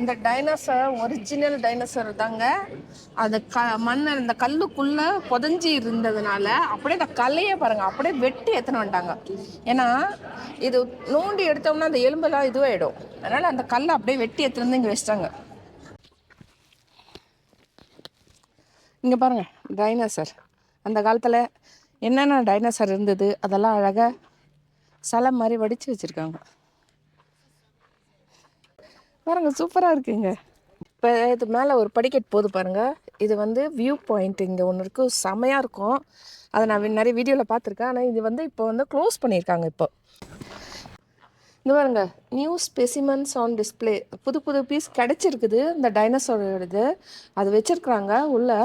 இந்த dinosaur original dinosaur தாங்க. அது க மண் இந்த கல்லுக்குள்ள புதஞ்சி இருந்ததுனால அப்படியே இந்த கல்லையே பாருங்க அப்படியே வெட்டி எத்தனை வந்துட்டாங்க. ஏன்னா இது நோண்டி எடுத்தோம்னா அந்த எலும்பெல்லாம் இதுவாயிடும். அதனால அந்த கல்லை அப்படியே வெட்டி எத்தனை வந்து இங்கே வச்சிட்டாங்க. இங்கே பாருங்க டைனோசர் அந்த காலத்தில் என்னென்ன டைனோசர் இருந்தது அதெல்லாம் அழகாக சிலை மாதிரி வடித்து வச்சுருக்காங்க. பாருங்க சூப்பராக இருக்குங்க. இப்போ இது மேலே ஒரு படிக்கட் போது பாருங்க. இது வந்து வியூ பாயிண்ட் இங்கே ஒன்று இருக்குது செமையாக இருக்கும். அதை நான் நிறைய வீடியோவில் பார்த்துருக்கேன். ஆனால் இது வந்து இப்போ வந்து க்ளோஸ் பண்ணியிருக்காங்க இப்போ. இந்த பாருங்க நியூ ஸ்பெசிமன்ஸ் ஆன் டிஸ்ப்ளே புது புது பீஸ் கிடச்சிருக்குது. இந்த டைனோசரோடது அது வச்சுருக்குறாங்க. உள்ளே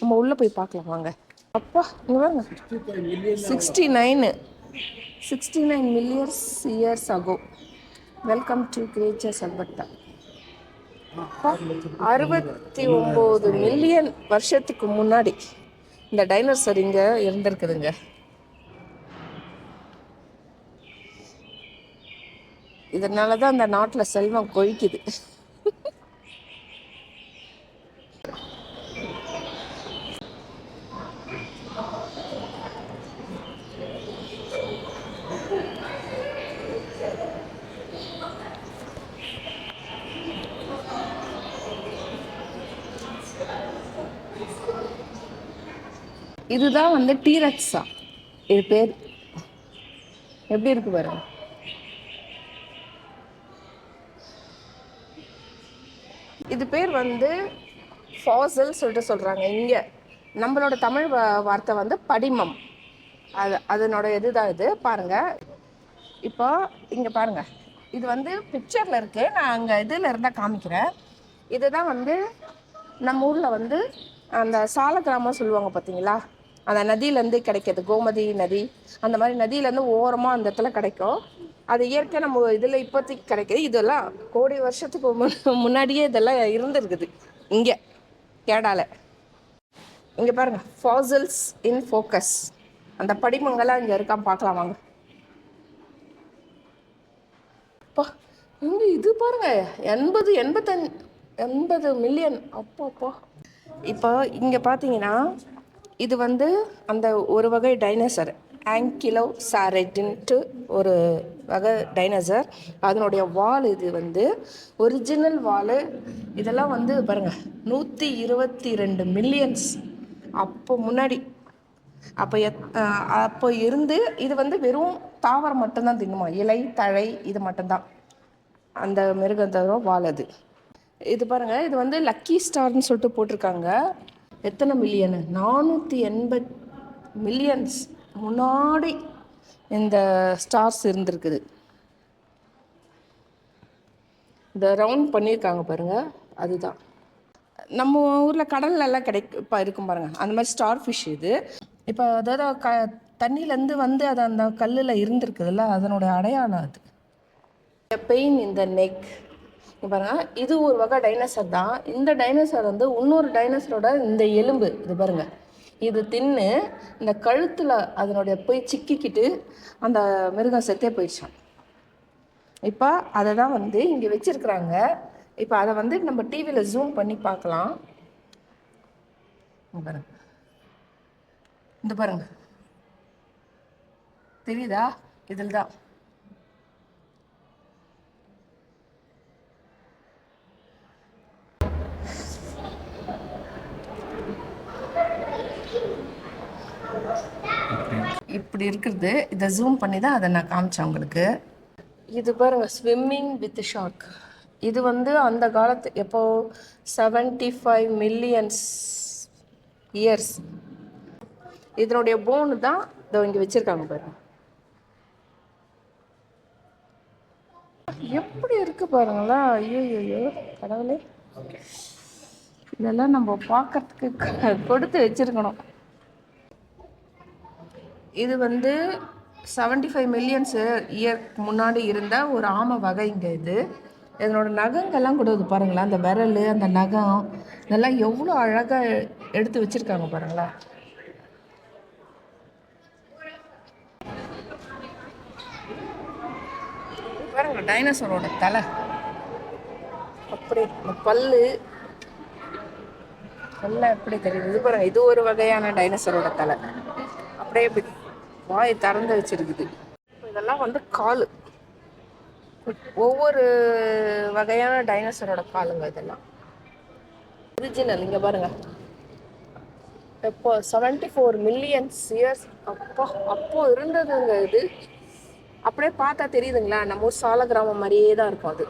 நம்ம உள்ளே போய் பார்க்கலாம் வாங்க. அப்பா இங்கே பாருங்க. Sixty nine sixty nine millions years ஆகும் வெல்கம் டு கிரேச்சர்ஸ் அல்பர்டா அறுபத்தி ஒம்பது மில்லியன் வருஷத்துக்கு முன்னாடி இந்த டைனோசர் இங்கே இருந்திருக்குதுங்க. இதனால தான் அந்த நாட்டில் செல்வம் கொழிக்குது இதுதான் வந்து டீரக்ஸா இது பேர் எப்படி இருக்கு பாருங்க இது பேர் வந்து ஃபாசல் சொல்லிட்டு சொல்கிறாங்க இங்கே நம்மளோட தமிழ் வார்த்தை வந்து படிமம். அது அதனோட இதுதான் இது. பாருங்கள் இப்போ இங்கே பாருங்கள் இது வந்து பிக்சரில் இருக்குது நான் அங்கே இதில் இருந்தால் காமிக்கிறேன். இதுதான் வந்து நம்ம ஊரில் வந்து அந்த சால கிராமம் சொல்லுவாங்க பார்த்தீங்களா அந்த நதியிலேருந்து கிடைக்கிது கோமதி நதி அந்த மாதிரி நதியிலேருந்து ஓரமாக அந்த இடத்துல கிடைக்கும். அது இயற்கை நம்ம இதில் இப்போதைக்கு கிடைக்கிது. இதெல்லாம் கோடி வருஷத்துக்கு முன்- முன்னாடியே இதெல்லாம் இருந்திருக்குது. இங்கே கேடால. இங்கே பாருங்க ஃபாசில்ஸ் இன் ஃபோக்கஸ் அந்த படிமங்கள்லாம் இங்கே இருக்கா பார்க்கலாம் வாங்க. அப்பா இங்கே இது பாருங்க எண்பது எண்பத்தஞ்சு எண்பது மில்லியன் அப்பா அப்பா. இப்போ இங்கே பார்த்தீங்கன்னா இது வந்து அந்த ஒரு வகை டைனோசர் ஆங்கிலோ சாரெட்டுன்ட்டு ஒரு வகை டைனோசர் அதனுடைய வால் இது வந்து ஒரிஜினல் வால். இதெல்லாம் வந்து பாருங்க நூற்றி இருபத்தி ரெண்டு மில்லியன்ஸ் அப்போ முன்னாடி அப்போ எத் அப்போ இருந்து இது வந்து வெறும் தாவரம் மட்டும்தான் தின்னுமா? இலை தழை இது மட்டும்தான். அந்த மிருகத்தோட அது. இது பாருங்கள் இது வந்து லக்கி ஸ்டார்னு சொல்லிட்டு போட்டிருக்காங்க. எத்தனை மில்லியனு நானூற்றி எண்பத் மில்லியன்ஸ் முன்னாடி இந்த ஸ்டார்ஸ் இருந்திருக்குது. இந்த ரவுண்ட் பண்ணியிருக்காங்க பாருங்கள் அதுதான். நம்ம ஊரில் கடல்ல எல்லாம் கிடைக்கும் இப்போ இருக்கும் பாருங்கள் அந்த மாதிரி ஸ்டார் ஃபிஷ் இது. இப்போ அதாவது க தண்ணியிலேருந்து வந்து அது அந்த கல்லில் இருந்திருக்குதுல்ல அதனுடைய அடையாளம் அது. பெயின் இந்த நெக் பாருங்க இது ஒரு வகை டைனோசர் தான். இந்த டைனோசர் வந்து இன்னொரு டைனோசரோட இந்த எலும்பு இது பாருங்க. இது தின்னு இந்த கழுத்தில் அதனுடைய போய் சிக்கிக்கிட்டு அந்த மிருகம் செத்தே போயிடுச்சான் இப்போ அதை தான் வந்து இங்கே வச்சிருக்கிறாங்க. இப்போ அதை வந்து நம்ம டிவியில் ஜூம் பண்ணி பார்க்கலாம். பாருங்க. இந்த பாருங்க. தெரியுதா? இதில் தான் இப்படி இருக்கிறது இதை ஜூம் பண்ணி தான் அதை நான் காமிச்சேன் உங்களுக்கு. இது பாருங்க ஸ்விம்மிங் வித் ஷார்க் இது வந்து அந்த காலத்து எப்போ? செவன்டி ஃபைவ் மில்லியன்ஸ் இயர்ஸ் இதனுடைய போன் தான் இதோ இங்கே வச்சிருக்காங்க பாருங்க. எப்படி இருக்கு பாருங்களா ஐயோ ஐயோ கடவுளே இதெல்லாம் நம்ம பார்க்கறதுக்கு கொடுத்து வச்சிருக்கணும். இது வந்து 75 ஃபைவ் மில்லியன்ஸ் இயர் முன்னாடி இருந்த ஒரு ஆமை வகைங்க இது. இதனோட நகங்கள்லாம் கூட இது பாருங்களேன் அந்த விரல் அந்த நகம் இதெல்லாம் எவ்வளோ அழகாக எடுத்து வச்சிருக்காங்க பாருங்களா பாருங்க டைனோசரோட தலை. அப்படி இந்த பல்லு. எல்லாம் எப்படி தெரியுது? இது பாருங்க இது ஒரு வகையான டைனோசரோட தலை. அப்படியே இப்படி வாய் திறந்து வச்சிருக்குது. இதெல்லாம் வந்து காலு. ஒவ்வொரு வகையான டைனோசரோட காலுங்க இதெல்லாம். ஒரிஜினல் இங்கே பாருங்க. எப்போ? செவன்டி ஃபோர் மில்லியன்ஸ் இயர்ஸ் அப்போ அப்போ இருந்ததுங்க இது. அப்படியே பார்த்தா தெரியுதுங்களா? நம்ம ஊர் சால கிராமம் மாதிரியே தான் இருக்கும் அது.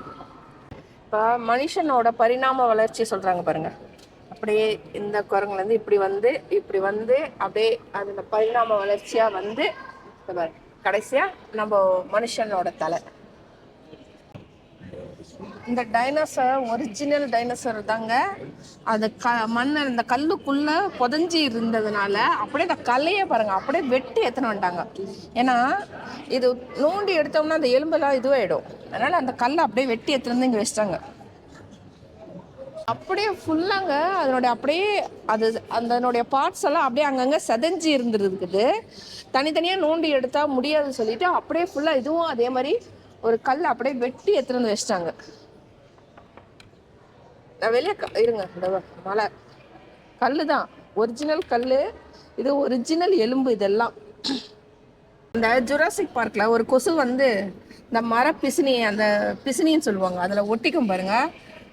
இப்போ மனுஷனோட பரிணாம வளர்ச்சி சொல்கிறாங்க பாருங்கள் அப்படியே இந்த குரங்குலேருந்து இப்படி வந்து இப்படி வந்து அப்படியே அதில் பரிணாம வளர்ச்சியாக வந்து கடைசியாக நம்ம மனுஷனோட தலை. இந்த டைனோசர் ஒரிஜினல் டைனோசர் தாங்க. அது க மண்ணை இந்த கல்லுக்குள்ள புதஞ்சி இருந்ததுனால அப்படியே அந்த கல்லையே பாருங்க அப்படியே வெட்டி எத்தனை வந்துட்டாங்க. ஏன்னா இது நோண்டி எடுத்தோம்னா அந்த எலும்பெல்லாம் இதுவாகிடும் அதனால அந்த கல்லை அப்படியே வெட்டி எத்தனை வந்து இங்கே வச்சிட்டாங்க. அப்படியே ஃபுல்லாங்க அதனுடைய அப்படியே அது அதனுடைய பார்ட்ஸ் எல்லாம் அப்படியே அங்கங்கே செதஞ்சு இருந்துருக்குது. தனித்தனியாக நோண்டி எடுத்தால் முடியாதுன்னு சொல்லிட்டு அப்படியே ஃபுல்லாக இதுவும் அதே மாதிரி ஒரு கல் அப்படியே வெட்டி எடுத்துட்டு வந்து வச்சிட்டாங்க. நான் வெளியே இருங்க இந்த மலை கல் தான் ஒரிஜினல் கல் இது ஒரிஜினல் எலும்பு இதெல்லாம். இந்த ஜுராசிக் பார்க்கில் ஒரு கொசு வந்து இந்த மர பிசினி அந்த பிசினின்னு சொல்லுவாங்க. அதில் ஒட்டிக்கும் பாருங்க.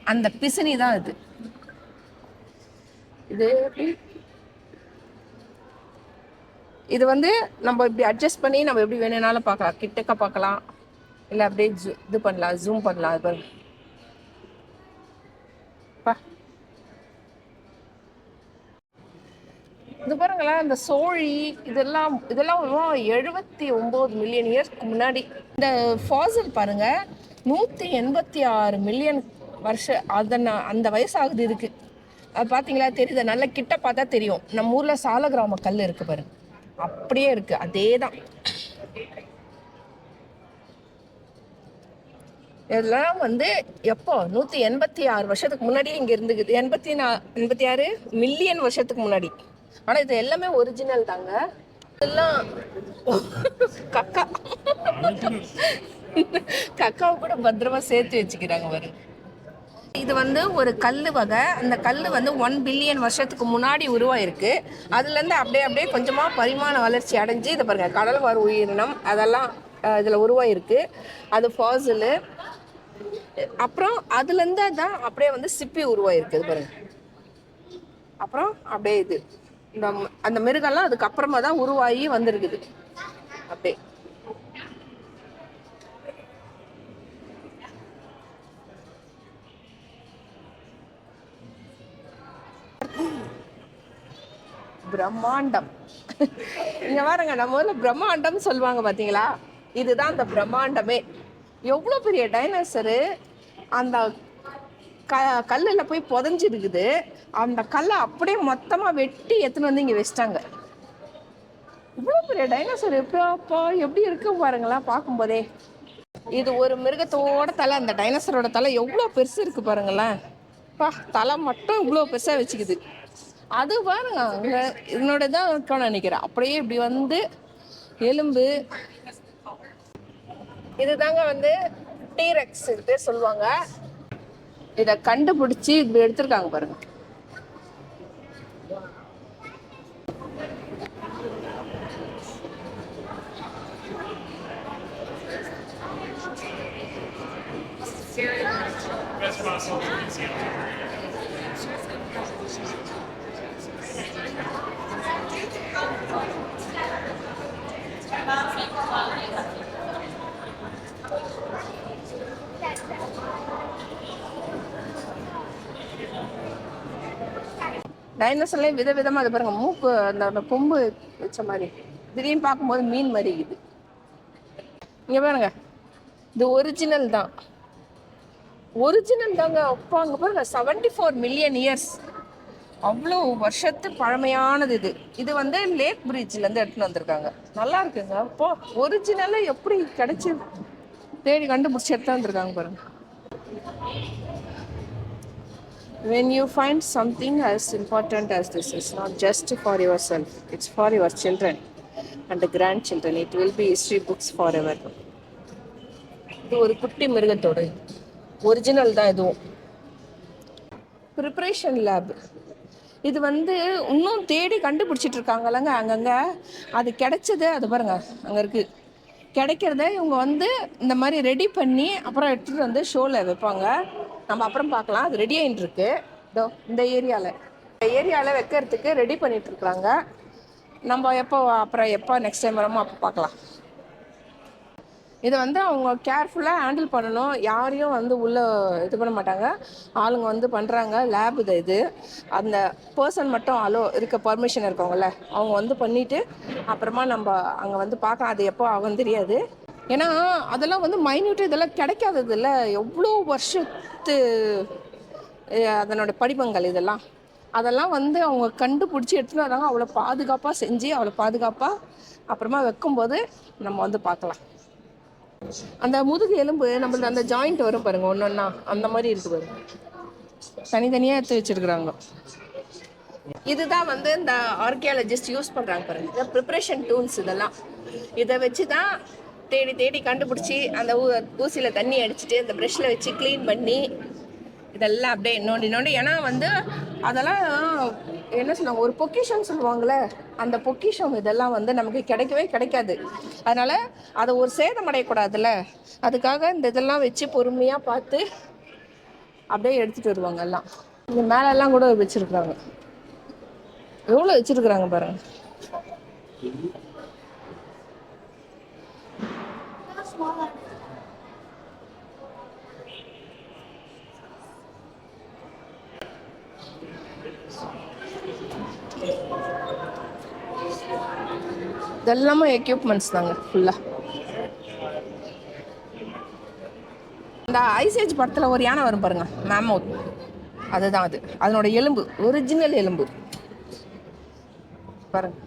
அந்த பிசினி தான் இது. இது எப்படி? இது வந்து நம்ம இப்படி அட்ஜஸ்ட் பண்ணி நம்ம எப்படி வேணும்னாலும் பார்க்கலாம். கிட்டக்க பார்க்கலாம். இல்லை அப்படியே ஜூ- இது பண்ணலாம். ஜூம் பண்ணலாம். அது பாருங்க. இது பாருங்களேன் இந்த சோழி இதெல்லாம் இதெல்லாம் எழுபத்தி ஒம்பது மில்லியன் இயர்ஸ்க்கு முன்னாடி. இந்த ஃபாசல் பாருங்க நூற்றி எண்பத்தி ஆறு மில்லியன் வருஷம் அதன அந்த வயசாகுது இதுக்கு. அது பார்த்தீங்களா தெரியுது? நல்ல கிட்ட பார்த்தா தெரியும். நம்ம ஊரில் சால கிராம கல் இருக்கு பாருங்க அப்படியே இருக்கு. அதே தான் இதெல்லாம் வந்து எப்போ? நூற்றி எண்பத்தி ஆறு வருஷத்துக்கு முன்னாடியே இங்கே இருந்துக்குது. எண்பத்தி நா எண்பத்தி ஆறு மில்லியன் வருஷத்துக்கு முன்னாடி. ஆனால் இது எல்லாமே ஒரிஜினல் தாங்க. இதெல்லாம் கக்கா. கக்காவை கூட பத்திரமா சேர்த்து வச்சுக்கிறாங்க பாரு. இது வந்து ஒரு கல் வகை. அந்த கல் வந்து ஒன் பில்லியன் வருஷத்துக்கு முன்னாடி உருவாயிருக்கு. அதுலேருந்து அப்படியே அப்படியே கொஞ்சமாக பரிமாண வளர்ச்சி அடைஞ்சு இதை பாருங்கள் கடல் வாழ் உயிரினம் அதெல்லாம் இதில் உருவாயிருக்கு. அது ஃபாசிலு அப்புறம் அதுலேருந்து தான் அப்படியே வந்து சிப்பி உருவாயிருக்கு இது பாருங்க. அப்புறம் அப்படியே இது. இந்த அந்த மிருகம்லாம் அதுக்கப்புறமா தான் உருவாகி வந்திருக்குது. அப்படியே. பிரம்மாண்டம். இங்க பாருங்க நம்ம ஊர்ல பிரம்மாண்டம் சொல்லுவாங்க பாத்தீங்களா? இதுதான் அந்த பிரம்மாண்டமே. எவ்வளோ பெரிய டைனோசரு அந்த க கல்லில் போய் புதஞ்சிருக்குது. அந்த கல்லை அப்படியே மொத்தமாக வெட்டி எடுத்துன்னு வந்து இங்கே வச்சிட்டாங்க. இவ்வளோ பெரிய டைனோசர் எப்பப்பா எப்படி இருக்கு பாருங்களா பார்க்கும்போதே. இது ஒரு மிருகத்தோட தலை அந்த டைனோசரோட தலை எவ்வளோ பெருசு இருக்குது பாருங்களேன். பா தலை மட்டும் இவ்வளோ பெருசாக வச்சுக்குது. அது பாருங்க அங்கே இதனோட தான் இருக்கும்னு நினைக்கிறேன். அப்படியே இப்படி வந்து எலும்பு. இதுதாங்க வந்து டீரெக்ஸ் பேர் சொல்லுவாங்க. இதை கண்டுபிடிச்சி இப்படி எடுத்திருக்காங்க பாருங்க. Best in Zealand. வித விதமாக அது பாருங்க. மூக்கு அந்த அந்த கொம்பு வச்ச மாதிரி. திடீர்னு பார்க்கும்போது மீன் மாதிரி இது இங்கே பாருங்க. இது ஒரிஜினல் தான். ஒரிஜினல் தாங்க. அப்பா அங்கே பாருங்க. செவன்டி ஃபோர் மில்லியன் இயர்ஸ் அவ்வளோ வருஷத்து பழமையானது இது. இது வந்து லேக் பிரிட்ஜ்லேருந்து எடுத்துன்னு வந்திருக்காங்க. நல்லா இருக்குங்க. அப்போ ஒரிஜினலாக எப்படி கிடைச்சி தேடி கண்டுபிடிச்சி எடுத்து வந்திருக்காங்க பாருங்க. When you find something as something as this is not just for yourself it's for your children and grandchildren it will be history books forever இது ஒரு குட்டி மிருகத்தோடு. ஒரிஜினல் தான் இதுவும். ப்ரிப்ரேஷன் லேப் இது வந்து இன்னும் தேடி கண்டுபிடிச்சிட்டு இருக்காங்கல்லங்க அங்கங்கே. அது கிடைச்சது அது பாருங்க அங்கே இருக்குது கிடைக்கிறத இவங்க வந்து இந்த மாதிரி ரெடி பண்ணி அப்புறம் எடுத்துகிட்டு வந்து ஷோவில் வைப்பாங்க. நம்ம அப்புறம் பார்க்கலாம். அது ரெடி ஆகிட்டு இருக்கு இதோ இந்த ஏரியாவில் இந்த ஏரியாவில் வைக்கிறதுக்கு ரெடி பண்ணிகிட்ருக்குறாங்க நம்ம எப்போ அப்புறம் எப்போ நெக்ஸ்ட் டைம் வரமோ அப்போ பார்க்கலாம். இதை வந்து அவங்க கேர்ஃபுல்லாக ஹேண்டில் பண்ணணும். யாரையும் வந்து உள்ளே இது பண்ண மாட்டாங்க. ஆளுங்க வந்து பண்ணுறாங்க லேப் இது இது. அந்த பர்சன் மட்டும் அலோ இருக்க பர்மிஷன் இருக்கவங்கல்ல அவங்க வந்து பண்ணிவிட்டு அப்புறமா நம்ம அங்கே வந்து பார்க்கலாம். அது எப்போ ஆகும் தெரியாது. ஏன்னா அதெல்லாம் வந்து மைன்யூட் இதெல்லாம் கிடைக்காதது இல்லை எவ்வளோ வருஷத்து அதனோட படிமங்கள் இதெல்லாம். அதெல்லாம் வந்து அவங்க கண்டுபிடிச்சி எடுத்துகிட்டு வராங்க. அவ்வளோ பாதுகாப்பாக செஞ்சு அவ்வளோ பாதுகாப்பாக அப்புறமா வைக்கும்போது நம்ம வந்து பார்க்கலாம். அந்த முதுகு எலும்பு நம்மளுக்கு அந்த ஜாயிண்ட் வரும் பாருங்க ஒன்னொன்னா அந்த மாதிரி இருக்கு பாருங்க. தனித்தனியாக எடுத்து வச்சிருக்கிறாங்க. இதுதான் வந்து இந்த ஆர்கியாலஜிஸ்ட் யூஸ் பண்ணுறாங்க பாருங்க. இதை ப்ரிப்ரேஷன் டூல்ஸ் இதெல்லாம். இதை வச்சு தான் தேடி தேடி கண்டுபிடிச்சி அந்த ஊ ஊசியில் தண்ணி அடிச்சுட்டு அந்த ப்ரெஷ்ஷில் வச்சு க்ளீன் பண்ணி இதெல்லாம் அப்படியே நோண்டி நோண்டி ஏன்னா வந்து அதெல்லாம் என்ன சொல்லுவாங்க ஒரு பொக்கிஷன் சொல்லுவாங்கள்ல அந்த பொக்கிஷம் இதெல்லாம் வந்து நமக்கு கிடைக்கவே கிடைக்காது. அதனால் அதை ஒரு சேதம் அடையக்கூடாதுல்ல. அதுக்காக இந்த இதெல்லாம் வச்சு பொறுமையாக பார்த்து அப்படியே எடுத்துகிட்டு வருவாங்க எல்லாம். இங்கே மேலெல்லாம் கூட வச்சுருக்குறாங்க. எவ்வளோ வச்சுருக்குறாங்க பாருங்கள் இதெல்லாமே எக்யூப்மெண்ட்ஸ் தாங்க ஃபுல்லாக இந்த ஐசேஜ் படத்தில் ஒரு யானை வரும் பாருங்க மேமோத் அதுதான் அது. அதனோட எலும்பு ஒரிஜினல் எலும்பு. பாருங்கள்